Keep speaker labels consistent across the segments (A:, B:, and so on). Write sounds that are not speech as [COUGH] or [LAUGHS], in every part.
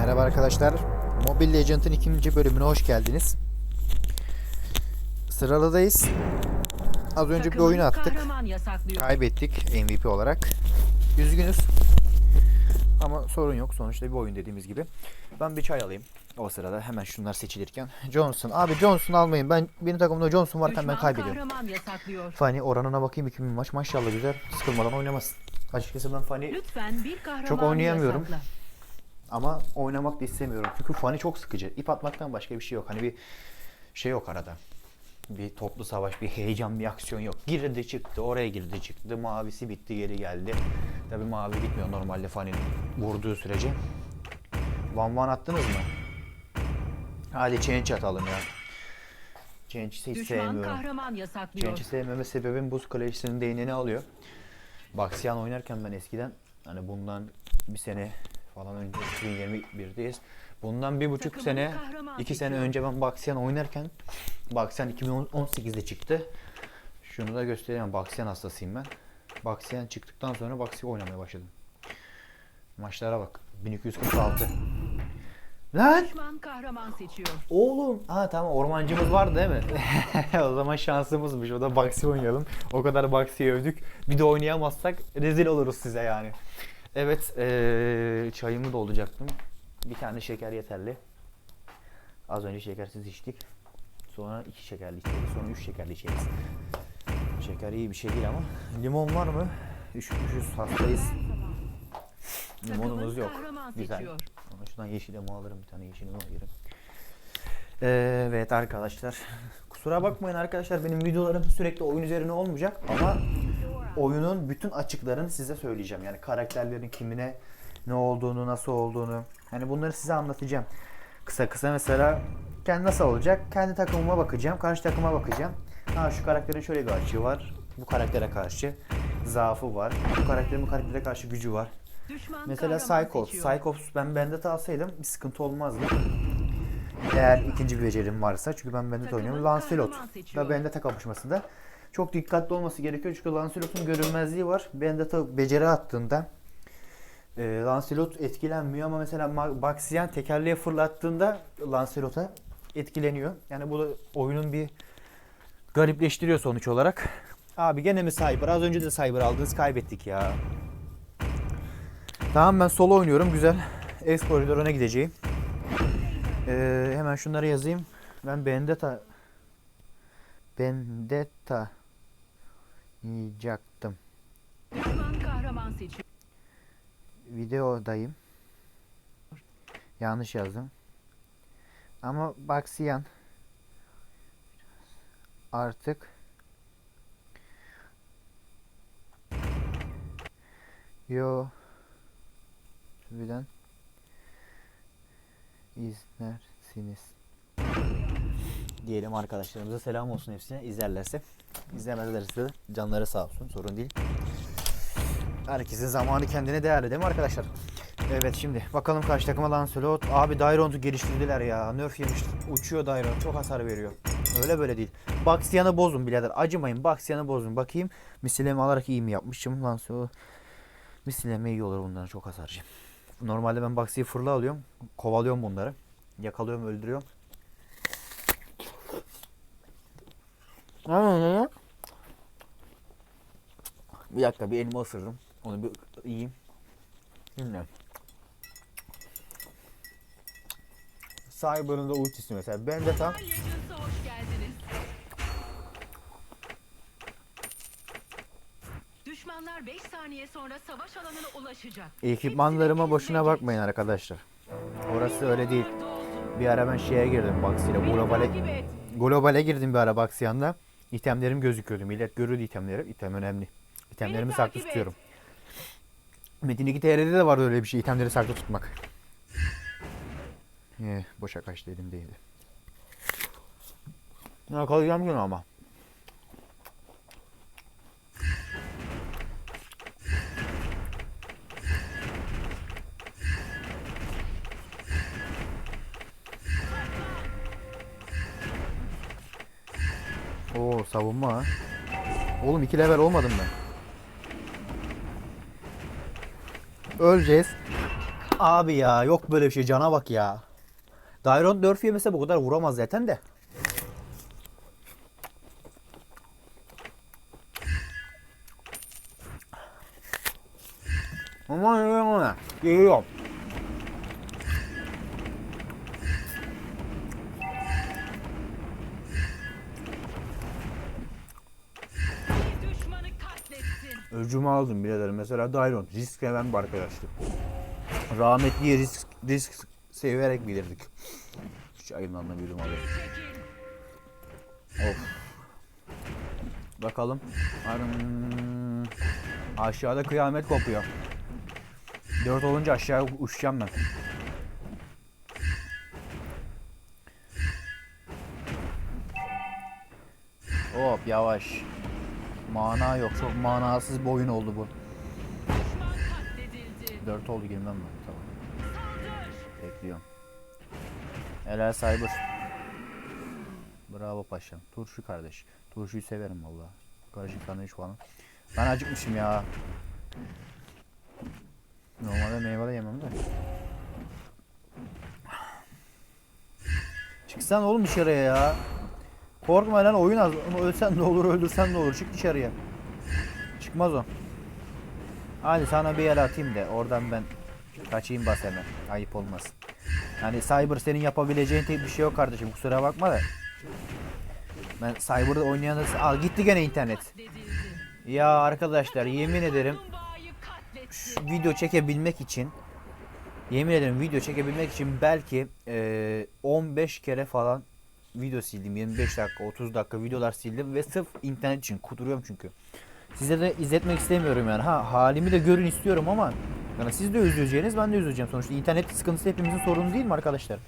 A: Merhaba arkadaşlar. Mobile Legends'ın ikinci bölümüne hoş geldiniz. Sıralıdayız. Az önce bir
B: Takımın
A: oyun attık. Kaybettik MVP olarak. Üzgünüz. Ama sorun yok. Sonuçta bir oyun dediğimiz gibi. Ben bir çay alayım. O sırada hemen şunlar seçilirken. Johnson. Abi Johnson almayın. Ben benim takımda Johnson varken ben kaybediyorum. Fani oranına bakayım 2000 maç. Maşallah güzel. Sıkılmadan oynamasın. Açıkçası ben Fani
B: bir
A: Çok oynayamıyorum.
B: yasakla.
A: Ama oynamak da istemiyorum. Çünkü fani çok sıkıcı. İp atmaktan başka bir şey yok. Hani bir şey yok arada. Bir toplu savaş, bir heyecan, bir aksiyon yok. Girdi çıktı, oraya girdi çıktı. Mavisi bitti, geri geldi. Tabi mavi bitmiyor normalde faninin vurduğu sürece. Van van attınız mı? Hadi change atalım ya. Change'i hiç
B: Düşman
A: sevmiyorum.
B: kahraman yasaklıyor.
A: Change'i sevmeme sebebim buz kalesinin değneğini alıyor. Baksiyan oynarken ben eskiden hani bundan bir sene falan önce 2021'deyiz. Bundan bir buçuk sene, iki sene önce ben Baksiyan oynarken Baksiyan 2018'de çıktı. Şunu da göstereyim. Baksiyan hastasıyım ben. Baksiyan çıktıktan sonra Baksiyan oynamaya başladım. Maçlara bak. 1246. Lan!
B: Kahraman seçiyor.
A: Oğlum. Ha tamam ormancımız var değil mi? [LAUGHS] o zaman şansımızmış. O da Baxi oynayalım. O kadar Baxi'yi övdük. Bir de oynayamazsak rezil oluruz size yani. Evet eee çayımı dolduracaktım. Bir tane şeker yeterli. Az önce şekersiz içtik. Sonra iki şekerli içeriz. Sonra üç şekerli içeriz. Şeker iyi bir şey değil ama. Limon var mı? Üşütmüşüz hastayız. Limonumuz yok. Güzel. Ama şuradan yeşil elma alırım bir tane yeşil. Ee, Evet arkadaşlar. Kusura bakmayın arkadaşlar benim videolarım sürekli oyun üzerine olmayacak ama oyunun bütün açıklarını size söyleyeceğim. Yani karakterlerin kimine ne olduğunu, nasıl olduğunu. Hani bunları size anlatacağım. Kısa kısa mesela kendi nasıl olacak? Kendi takımıma bakacağım, karşı takıma bakacağım. Ha şu karakterin şöyle bir açığı var. Bu karaktere karşı zaafı var. Bu karakterin bu karaktere karşı gücü var.
B: Düşman
A: Mesela
B: seçiyor.
A: Psychos ben bende alsaydım bir sıkıntı olmazdı. Eğer ikinci bir becerim varsa. Çünkü ben bende oynuyorum. Lancelot da bende kapışmasında. Çok dikkatli olması gerekiyor. Çünkü Lancelot'un görünmezliği var. Bende beceri attığında e, Lancelot etkilenmiyor ama mesela Baxian tekerleğe fırlattığında Lancelot'a etkileniyor. Yani bu da oyunun bir garipleştiriyor sonuç olarak. Abi gene mi Cyber? Az önce de Cyber aldınız kaybettik ya. Tamam ben solo oynuyorum güzel. Koridoruna gideceğim. Ee, hemen şunları yazayım. Ben Vendetta Vendetta
B: Düşman kahraman seçiyor.
A: Videodayım. Yanlış yazdım. Ama Baksiyan artık Yo birden izlersiniz. Diyelim arkadaşlarımıza selam olsun hepsine izlerlerse. İzlemezlerse canları sağ olsun sorun değil. Herkesin zamanı kendine değerli değil mi arkadaşlar? Evet şimdi bakalım karşı takıma Lancelot. Abi Dairon'u geliştirdiler ya. Nerf yemiş. Uçuyor Dairon. Çok hasar veriyor. Öyle böyle değil. Baxian'ı bozun birader. Acımayın. Baxian'ı bozun. Bakayım. Misileme alarak iyi mi yapmışım? Lancelot. Misileme iyi olur bunların. Çok hasarcı. Normalde ben Baxi'yi fırla alıyorum. Kovalıyorum bunları. Yakalıyorum öldürüyorum. Bir dakika bir elma ısırdım. Onu bir yiyeyim. Bilmiyorum. Cyber'ın da ultisi mesela. Ben de tam
B: Legends'a hoş geldiniz. Düşmanlar 5 saniye sonra savaş alanına ulaşacak.
A: ekipmanlarıma boşuna bakmayın arkadaşlar. Orası öyle değil. Bir ara ben şeye girdim Baxi'yle.
B: Beni
A: Globale,
B: takip et.
A: globale girdim bir ara Baxian'da. İtemlerim gözüküyordu. Millet görürdü itemleri. İtem önemli. İtemlerimi saklı tutuyorum. Metin 2 TR'de de vardı öyle bir şey. İtemleri saklı tutmak. Eh, boşa kaçtı elimdeydi. Yakalayacağım yine ama. Oo savunma. Oğlum iki level olmadım ben. Öleceğiz. Abi ya yok böyle bir şey cana bak ya. Dairon Durf yemese bu kadar vuramaz zaten de. Ama ama geliyorum. Öcümü aldım birader. Mesela Dairon risk seven bir arkadaştı. Rahmetliye risk, risk severek bilirdik. Hiç ayımdan bir abi. Of. Bakalım. Arım. Aşağıda kıyamet kopuyor. 4 olunca aşağı uçacağım ben. Hop yavaş. Mana yok. Çok manasız bir oyun oldu bu.
B: Düşman katledildi.
A: 4 oldu girmem ben. Tamam. Bekliyorum. Helal Cyber. Bravo paşam. Turşu kardeş. Turşuyu severim valla. Karışık sandviç falan. Ben acıkmışım ya. Normalde meyve de yemem de. Çıksan oğlum dışarıya ya. Korkma lan oyun az. Ölsen de olur öldürsen de olur. Çık dışarıya. Çıkmaz o. Hadi sana bir el atayım da oradan ben kaçayım bas hemen. Ayıp olmaz. Yani Cyber senin yapabileceğin tek bir şey yok kardeşim kusura bakma da. Ben Cyber'da oynayanı... Al gitti gene internet. Ya arkadaşlar yemin ederim video çekebilmek için yemin ederim video çekebilmek için belki eee, 15 kere falan video sildim. 25 dakika 30 dakika videolar sildim ve sırf internet için kuduruyorum çünkü. Size de izletmek istemiyorum yani. Ha halimi de görün istiyorum ama yani siz de üzüleceğiniz ben de üzüleceğim sonuçta. internet sıkıntısı hepimizin sorunu değil mi arkadaşlar?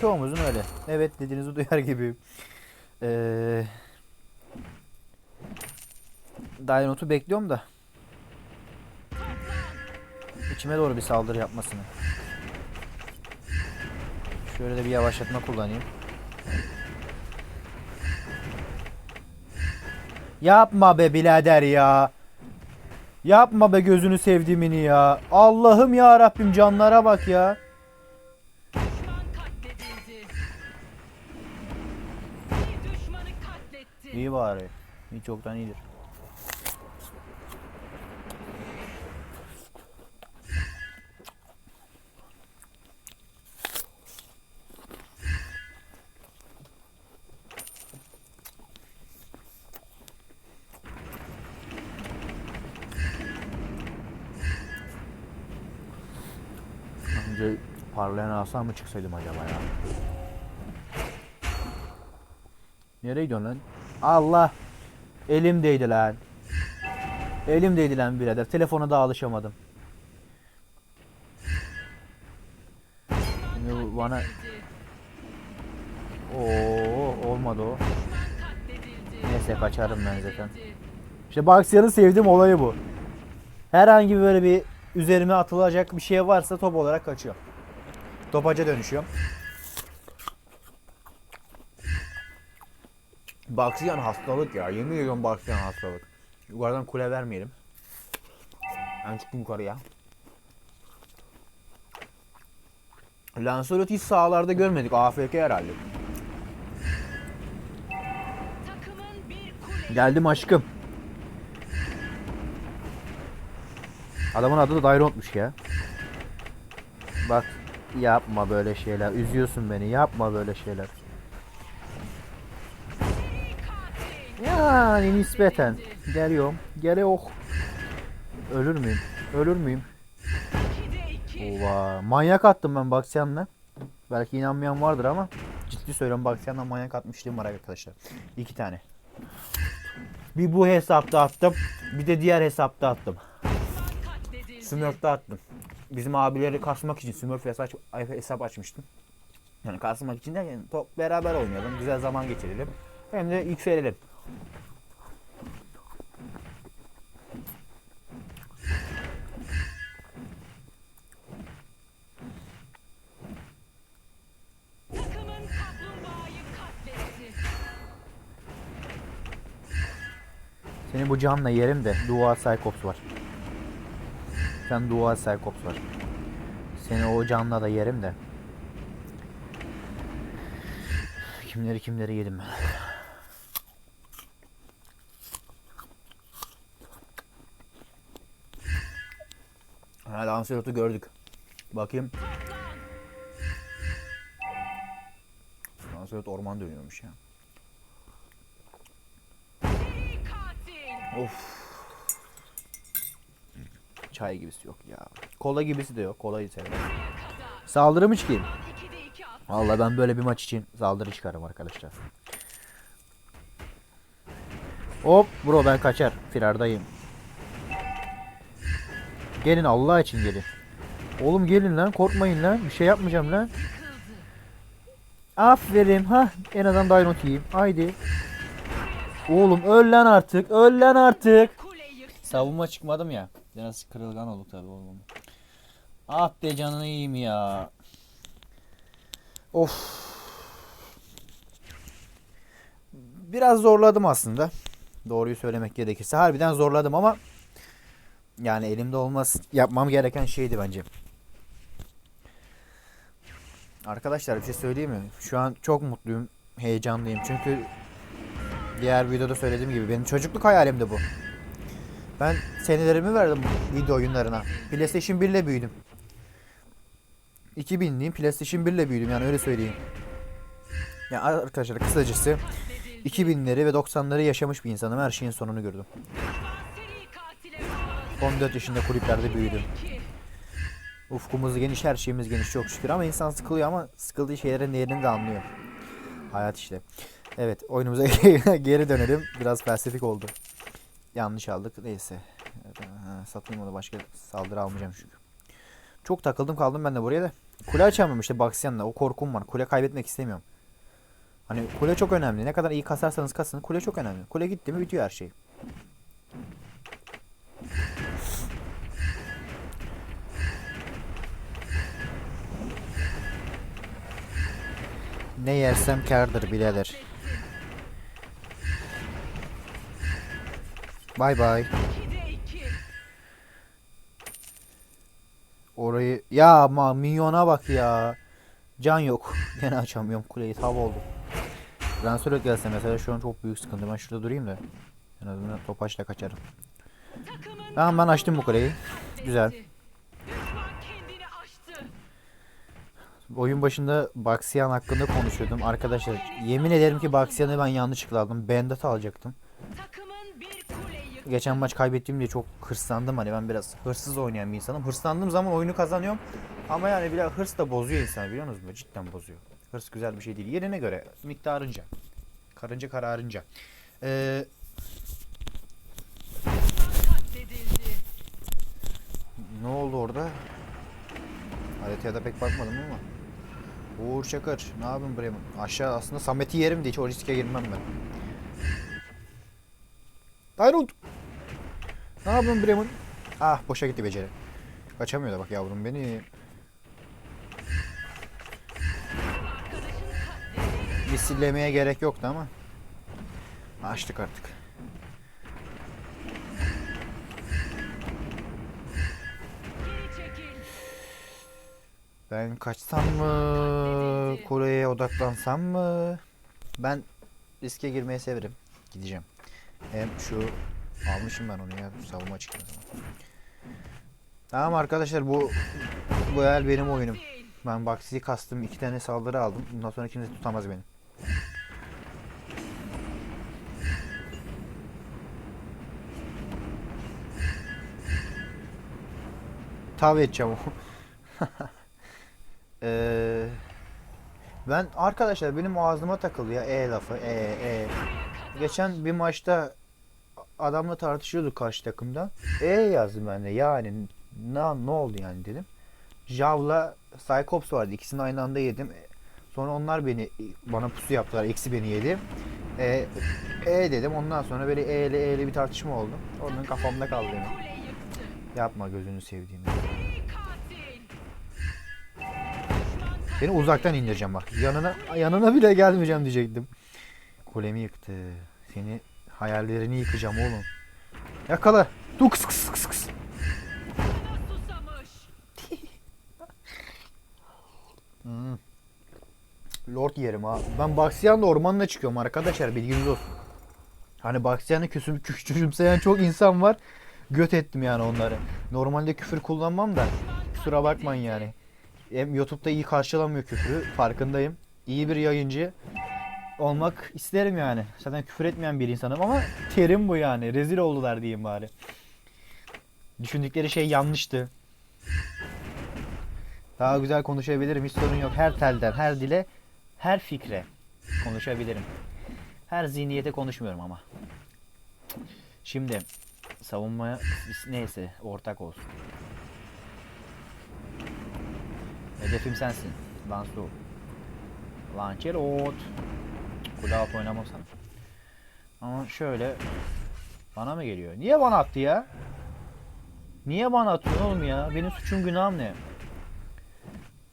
A: Çoğumuzun öyle. Evet dediğinizi duyar gibi. Eee Dynot'u bekliyorum da. İçime doğru bir saldırı yapmasını. Şöyle de bir yavaşlatma kullanayım. Yapma be birader ya. Yapma be gözünü sevdiğimini ya. Allah'ım ya Rabbim canlara bak ya. İyi bari. Hiç çoktan iyidir. Önce parlayan aslan mı çıksaydım acaba ya? Nereye gidiyorsun lan? Allah! Elimdeydi lan. Elimdeydi lan birader. Telefona da alışamadım. Şimdi bana... Oo olmadı o. Neyse kaçarım ben zaten. İşte Baksiyar'ın sevdiğim olayı bu. Herhangi böyle bir üzerime atılacak bir şey varsa top olarak kaçıyor. Topaca dönüşüyorum. Baksiyan hastalık ya. Yemin ediyorum Baksiyan hastalık. Yukarıdan kule vermeyelim. Ben çıktım yukarıya. Lancelot hiç sahalarda görmedik. AFK herhalde. Geldim aşkım. Adamın adı da Dairont'muş ya. Bak yapma böyle şeyler. Üzüyorsun beni. Yapma böyle şeyler. Yani nispeten. Geliyorum. Geliyor. Ölür müyüm? Ölür müyüm? Ova. Manyak attım ben Baksyan'la. Belki inanmayan vardır ama ciddi söylüyorum Baksyan'la manyak atmışlığım var arkadaşlar. İki tane. Bir bu hesapta attım. Bir de diğer hesapta attım. Smurf'ta attım. Bizim abileri kasmak için Smurf hesap, hesap açmıştım. Yani kasmak için derken top beraber oynayalım, güzel zaman geçirelim. Hem de yükselelim.
B: Takımın kaplumbağayı katletti.
A: Seni bu canla yerim de Dua Cyclops var. Tane dual Cyclops var. Seni o canla da yerim de. Kimleri kimleri yedim ben. Ha, Lancelot'u gördük. Bakayım. Lancelot orman dönüyormuş ya. Of. Çay gibisi yok ya. Kola gibisi de yok. Kolayı severim. Saldırı mı çıkayım?
B: 2'de 2 at.
A: Vallahi ben böyle bir maç için saldırı çıkarım arkadaşlar. Hop bro ben kaçar. Firardayım. Gelin Allah için gelin. Oğlum gelin lan korkmayın lan. Bir şey yapmayacağım lan. Aferin ha. En azından Dynot yiyeyim. Haydi. Oğlum öl lan artık. Öl lan artık. Savunma çıkmadım ya. Biraz kırılgan olduk tabii oğlum. Ah be canını yiyeyim ya. Of. Biraz zorladım aslında. Doğruyu söylemek gerekirse. Harbiden zorladım ama yani elimde olmaz. Yapmam gereken şeydi bence. Arkadaşlar bir şey söyleyeyim mi? Şu an çok mutluyum. Heyecanlıyım. Çünkü diğer videoda söylediğim gibi benim çocukluk hayalimdi bu. Ben senelerimi verdim video oyunlarına. PlayStation 1 ile büyüdüm. 2000'liyim PlayStation 1 ile büyüdüm yani öyle söyleyeyim. Ya arkadaşlar kısacası 2000'leri ve 90'ları yaşamış bir insanım. Her şeyin sonunu gördüm.
B: Seri katile bağladı.
A: 14 yaşında kulüplerde büyüdüm.
B: 2.
A: Ufkumuz geniş, her şeyimiz geniş çok şükür ama insan sıkılıyor ama sıkıldığı şeylerin değerini de anlıyor. Hayat işte. Evet, oyunumuza [LAUGHS] geri dönelim. Biraz felsefik oldu. Yanlış aldık. Neyse. Ha, Satayım onu başka saldırı almayacağım çünkü. Çok takıldım kaldım ben de buraya da. Kule açamıyorum işte Baksyan'la. O korkum var. Kule kaybetmek istemiyorum. Hani kule çok önemli. Ne kadar iyi kasarsanız kasın. Kule çok önemli. Kule gitti mi bitiyor her şey. Ne yersem kârdır birader. Bay bay.
B: 2'de 2.
A: Orayı ya ama minyona bak ya. Can yok. [LAUGHS] Gene açamıyorum kuleyi. Tav oldu. Lancelot gelse mesela şu an çok büyük sıkıntı. Ben şurada durayım da. En azından topaçla kaçarım. Tamam ben açtım bu kuleyi. Güzel. Oyun başında Baksiyan hakkında konuşuyordum. Arkadaşlar yemin ederim ki Baksiyan'ı ben yanlışlıkla aldım. Bandit alacaktım.
B: Yıktı.
A: Geçen maç kaybettiğim diye çok hırslandım hani ben biraz hırsız oynayan bir insanım. Hırslandığım zaman oyunu kazanıyorum. Ama yani biraz hırs da bozuyor insanı biliyor musunuz? Cidden bozuyor. Hırs güzel bir şey değil. Yerine göre miktarınca. Karınca kararınca. Ee, ne oldu orada? Haritaya da pek bakmadım ama. Uğur Çakır. Ne yapayım Bremen? Aşağı aslında Samet'i yerim de hiç o riske girmem ben. Tyrant! Ne yapıyorsun Bremen? Ah boşa gitti beceri. Kaçamıyor da bak yavrum beni. Misillemeye gerek yoktu ama. Açtık artık. Ben kaçsam mı? Kore'ye odaklansam mı? Ben riske girmeyi severim. Gideceğim. Hem şu almışım ben onu ya. Savunma çıktı. Tamam arkadaşlar bu bu el benim oyunum. Ben Baksi'yi kastım. iki tane saldırı aldım. Bundan sonra kimse tutamaz beni. Tav edeceğim o. [LAUGHS] Eee, ben arkadaşlar benim ağzıma takıldı ya E lafı. E e. Geçen bir maçta adamla tartışıyorduk karşı takımda. E yazdım ben de yani ne, ne oldu yani dedim. Jav'la Cyclops vardı. İkisini aynı anda yedim. Sonra onlar beni bana pusu yaptılar. Eksi beni yedi. E, e dedim. Ondan sonra böyle E ile E ile bir tartışma oldu. Onun kafamda kaldı
B: yıktı.
A: Yapma gözünü sevdiğim. Seni uzaktan indireceğim bak. Yanına yanına bile gelmeyeceğim diyecektim. Kulemi yıktı. Seni hayallerini yıkacağım oğlum. Yakala. Dur kıs kıs kıs kıs. [LAUGHS]
B: hmm.
A: Lord yerim ha. Ben Baksiyan'da ormanla çıkıyorum arkadaşlar bilginiz olsun. Hani Baksiyan'ı küsüm küçümseyen çok insan var. Göt ettim yani onları. Normalde küfür kullanmam da kusura bakmayın yani. Hem YouTube'da iyi karşılamıyor küfrü farkındayım. İyi bir yayıncı olmak isterim yani. Zaten küfür etmeyen bir insanım ama terim bu yani. Rezil oldular diyeyim bari. Düşündükleri şey yanlıştı. Daha güzel konuşabilirim hiç sorun yok. Her telden, her dile, her fikre konuşabilirim. Her zihniyete konuşmuyorum ama. Şimdi savunmaya neyse ortak olsun. Hedefim sensin. Lansu. Lancelot. Kule altı oynamam sana. Ama şöyle bana mı geliyor? Niye bana attı ya? Niye bana atıyorsun oğlum ya? Benim suçum günahım ne?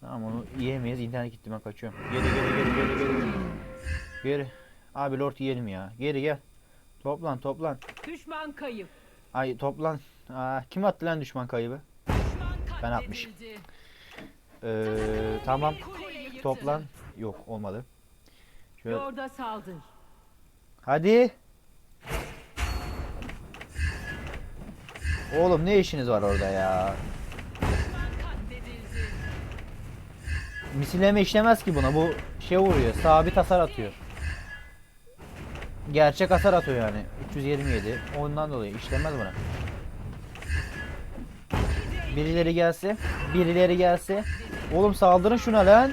A: Tamam onu yiyemeyiz. İnternet gitti ben kaçıyorum. Geri geri geri geri geri. Geri. geri. Abi lord yiyelim ya. Geri gel. Toplan toplan.
B: Düşman kayıp.
A: Ay toplan. Aa, kim attı lan düşman kaybı?
B: Düşman
A: Ben atmışım. Ee, tamam. Toplan. Yok olmadı. Şöyle.
B: Lorda saldır.
A: Hadi. Oğlum ne işiniz var orada ya? Misilleme işlemez ki buna. Bu şey vuruyor. Sabit hasar atıyor. Gerçek hasar atıyor yani. 327. Ondan dolayı işlemez buna. Birileri gelse. Birileri gelse. Oğlum saldırın şuna lan.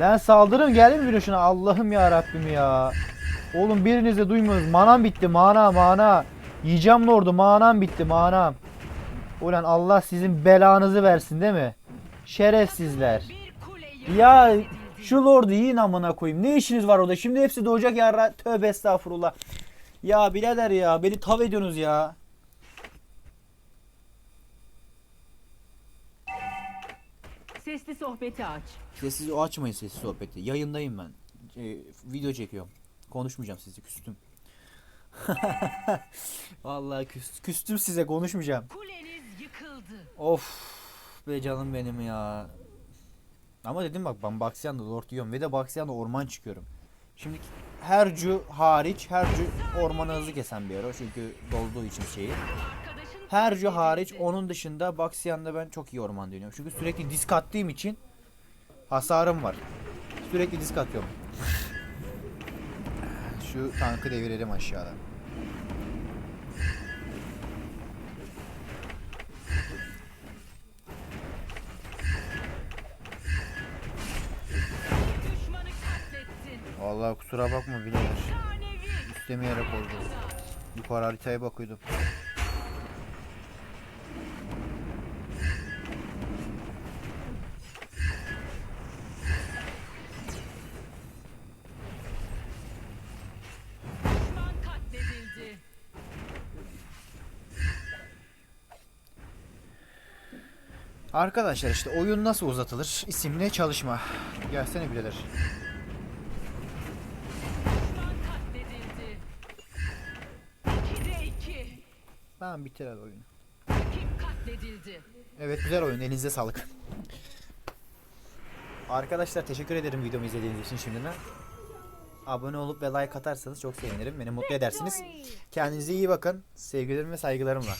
A: Lan saldırın gelin bir şuna. Allah'ım ya Rabbim ya. Oğlum biriniz de duymuyorsunuz. Manam bitti. Mana mana. Yiyeceğim lordu. Manam bitti. Manam. Ulan Allah sizin belanızı versin değil mi? Şerefsizler. Ya şu lordu yiyin amına koyayım. Ne işiniz var orada? Şimdi hepsi doğacak ya. Tövbe estağfurullah. Ya birader ya beni tav ediyorsunuz ya.
B: Sesli sohbeti aç.
A: Sessiz o açmayın sessiz sohbeti. Yayındayım ben. Ee, video çekiyorum. Konuşmayacağım sizi küstüm. [LAUGHS] Vallahi küs, küstüm size konuşmayacağım.
B: Kuleniz yıkıldı.
A: Of be canım benim ya. Ama dedim bak ben Baksiyan'da Lord yiyorum ve de Baksiyan'da orman çıkıyorum. Şimdi Hercu hariç Hercu ormanı hızlı kesen bir ara çünkü dolduğu için şeyi. Hercu hariç onun dışında Baksiyan'da ben çok iyi orman dönüyorum. Çünkü sürekli disk attığım için hasarım var. Sürekli disk atıyorum. Şu tankı devirelim aşağıda. Vallahi kusura bakma birader. İstemeyerek oldu. Yukarı haritaya bakıyordum. Arkadaşlar işte oyun nasıl uzatılır isimli çalışma. Gelsene
B: iki.
A: Tamam bitir hadi oyunu. Evet güzel oyun elinize sağlık. Arkadaşlar teşekkür ederim videomu izlediğiniz için şimdiden. Abone olup ve like atarsanız çok sevinirim. Beni mutlu edersiniz. Kendinize iyi bakın. Sevgilerim ve saygılarımla.